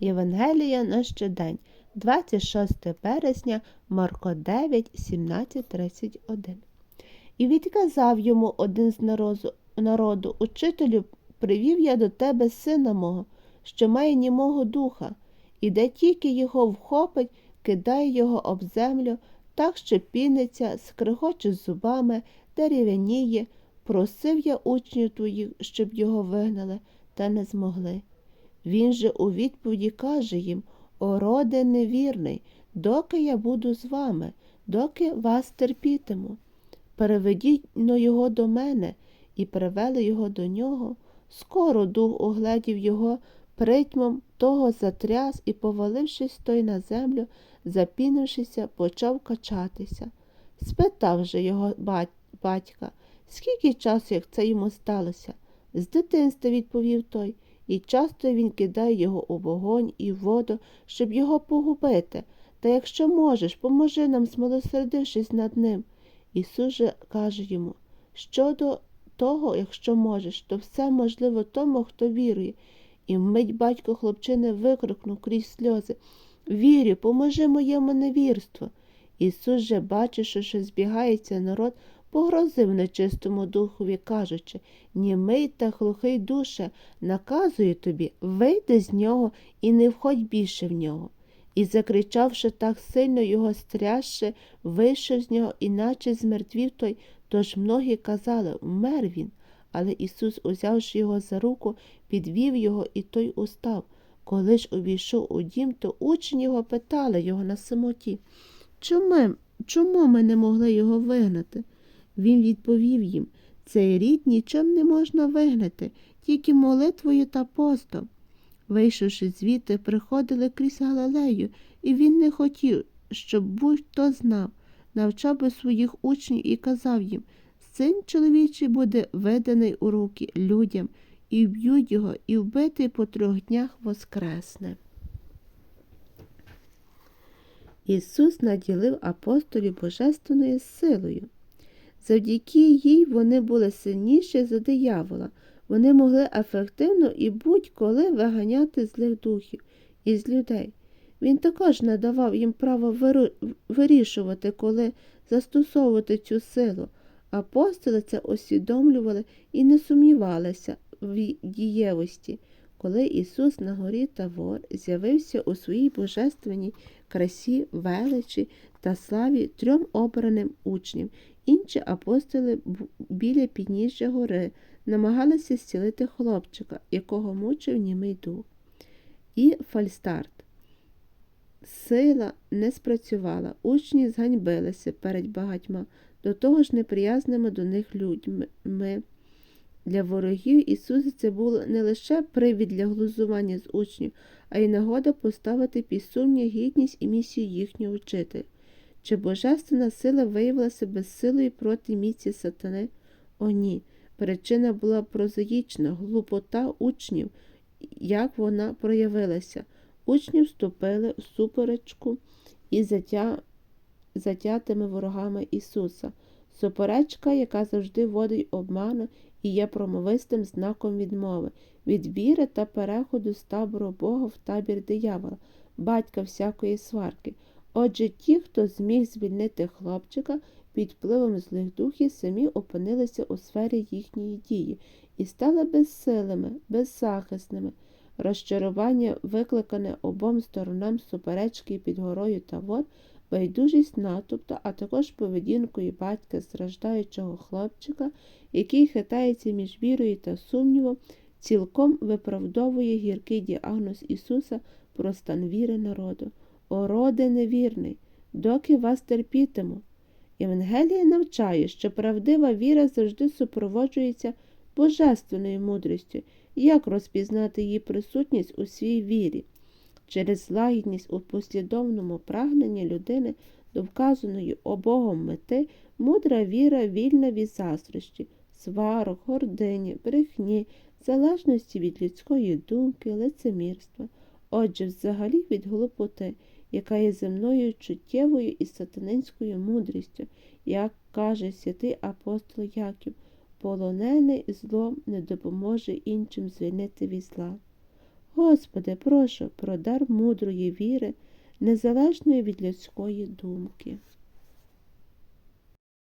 Євангелія на щодень, 26 березня, Марко 9, 17, 31. І відказав йому один з народу, народу Учителю, привів я до тебе сина мого, що має німого духа, і де тільки його вхопить, кидає його об землю, так що піниться, скригоче зубами, дерев'яніє. Просив я учнів твоїх, щоб його вигнали, та не змогли. Він же у відповіді каже їм О, роде невірний, доки я буду з вами, доки вас терпітиму. Переведіть но його до мене і привели його до нього. Скоро дух угледів його притьмом того затряс і, повалившись той на землю, запінившися, почав качатися. Спитав же його батька, скільки часу, як це йому сталося? З дитинства відповів той, і часто він кидає його у вогонь і воду, щоб його погубити. Та якщо можеш, поможи нам, смилосердившись над ним. Ісус же каже йому щодо того, якщо можеш, то все можливо тому, хто вірує. І вмить батько хлопчини викрикнув крізь сльози Вірю, поможи моєму невірству. Ісус же, бачивши, що збігається народ, погрозив нечистому духові, кажучи Німий та глухий душе, наказую тобі, вийди з нього і не входь більше в нього. І, закричавши так сильно його стрясши, вийшов з нього, іначе змертвів той, тож многі казали вмер він. Але Ісус, узявши його за руку, підвів його, і той устав. Коли ж увійшов у дім, то учні його питали його на самоті. Чому, чому ми не могли його вигнати? Він відповів їм цей рід нічим не можна вигнати, тільки молитвою та постом. Вийшовши звідти, приходили крізь Галилею, і він не хотів, щоб будь-хто знав, навчав би своїх учнів і казав їм Син чоловічий буде виданий у руки людям, і вб'ють його, і вбитий по трьох днях воскресне. Ісус наділив апостолів божественною силою. Завдяки їй вони були сильніші за диявола, вони могли ефективно і будь-коли виганяти злих духів із людей. Він також надавав їм право вирішувати, коли застосовувати цю силу. Апостоли це усвідомлювали і не сумнівалися в дієвості. Коли Ісус на горі Тавор з'явився у своїй божественній красі, величі та славі трьом обраним учням, інші апостоли біля підніжжя гори намагалися зцілити хлопчика, якого мучив німий дух. І фальстарт. Сила не спрацювала, учні зганьбилися перед багатьма, до того ж неприязними до них людьми. Для ворогів Ісуса це було не лише привід для глузування з учнів, а й нагода поставити під сумнів гідність і місію їхнього вчителя. Чи божественна сила виявилася безсилою проти місці сатани? О, ні. Причина була прозаїчна, глупота учнів, як вона проявилася. Учні вступили в суперечку із затя... затятими ворогами Ісуса. Суперечка, яка завжди водить обману і є промовистим знаком відмови, від віри та переходу з табору Бога в табір диявола, батька всякої сварки. Отже, ті, хто зміг звільнити хлопчика під впливом злих духів, самі опинилися у сфері їхньої дії і стали безсилими, беззахисними. Розчарування, викликане обом сторонам суперечки під горою та вод, байдужість натовпу, а також поведінкою батька страждаючого хлопчика, який хитається між вірою та сумнівом, цілком виправдовує гіркий діагноз Ісуса про стан віри народу. Роде невірний, доки вас терпітиму. Євангелія навчає, що правдива віра завжди супроводжується божественною мудрістю, як розпізнати її присутність у свій вірі. Через лагідність у послідовному прагненні людини до вказаної обогом мети мудра віра вільна від заздрощі, сварок, гордині, брехні, залежності від людської думки, лицемірства, отже, взагалі від глупоти яка є земною чуттєвою і сатанинською мудрістю, як каже святий апостол Яків, полонений злом не допоможе іншим звільнити від зла. Господи, прошу про дар мудрої віри, незалежної від людської думки.